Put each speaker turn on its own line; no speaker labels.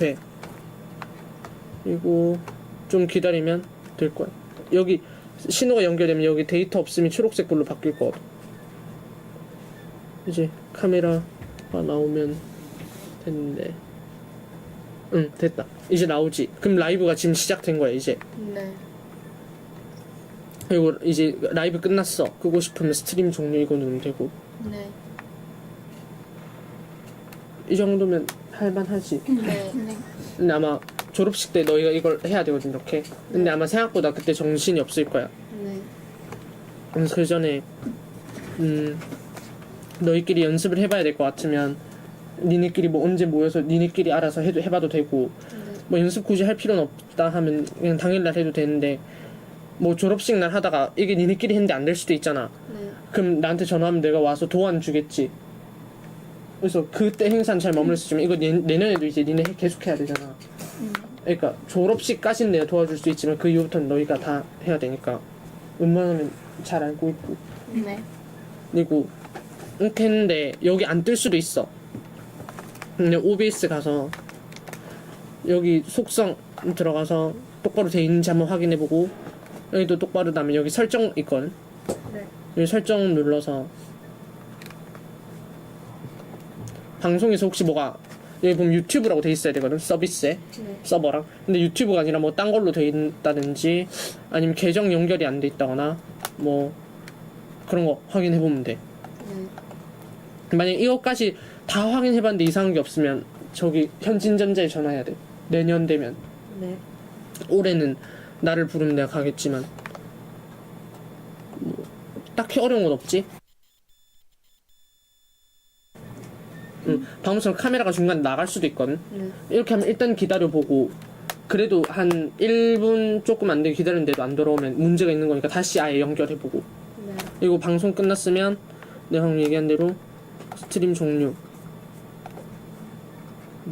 돼. 그리고 좀 기다리면 될 거야. 여기 신호가 연결되면 여기 데이터 없으면 초록색 불로 바뀔 거거든. 이제 카메라가 나오면 됐는데. 응, 됐다. 이제 나오지. 그럼 라이브가 지금 시작된 거야, 이제.
네.
그리고 이제 라이브 끝났어. 끄고 싶으면 스트림 종료 이거 누르면 되고.
네.
이 정도면 할만하지.
네.
근데 아마 졸업식 때 너희가 이걸 해야 되거든, 이렇게. 근데 아마 생각보다 그때 정신이 없을 거야.
네.
그래서 그 전에, 음, 너희끼리 연습을 해봐야 될 것 같으면, 니네끼리 뭐 언제 모여서 니네끼리 알아서 해도, 해봐도 되고, 뭐 연습 굳이 할 필요는 없다 하면 그냥 당일날 해도 되는데, 뭐 졸업식 날 하다가 이게 니네끼리 했는데 안 될 수도 있잖아.
네.
그럼 나한테 전화하면 내가 와서 도와는 주겠지. 그래서 그때 행사는 잘 머물러 있으면 이거 내, 내년에도 이제 니네 해- 계속 해야 되잖아. 그러니까 졸업식까지는 내가 도와줄 수 있지만 그 이후부터는 너희가 다 해야 되니까 웬만하면 잘 알고 있고
네.
그리고 이렇게 했는데 여기 안 뜰 수도 있어. 근데 OBS 가서 여기 속성 들어가서 똑바로 돼 있는지 한번 확인해보고 여기도 똑바로 나면 여기 설정 있거든.
네.
여기 설정 눌러서 방송에서 혹시 뭐가 여기 보면 유튜브라고 돼 있어야 되거든 서비스에
네.
서버랑 근데 유튜브가 아니라 뭐 딴 걸로 돼 있다든지 아니면 계정 연결이 안 돼 있다거나 뭐 그런 거 확인해 보면 돼
네.
만약 이것까지 다 확인해 봤는데 이상한 게 없으면 저기 현진전자에 전화해야 돼 내년 되면
네.
올해는 나를 부르면 내가 가겠지만 뭐 딱히 어려운 건 없지. 응, 방송처럼 카메라가 중간에 나갈 수도 있거든.
네.
이렇게 하면 일단 기다려보고 그래도 한 1분 조금 안 되게 기다렸는데도 안 돌아오면 문제가 있는 거니까 다시 아예 연결해보고
네.
그리고 방송 끝났으면 내가 방금 얘기한 대로 스트림 종료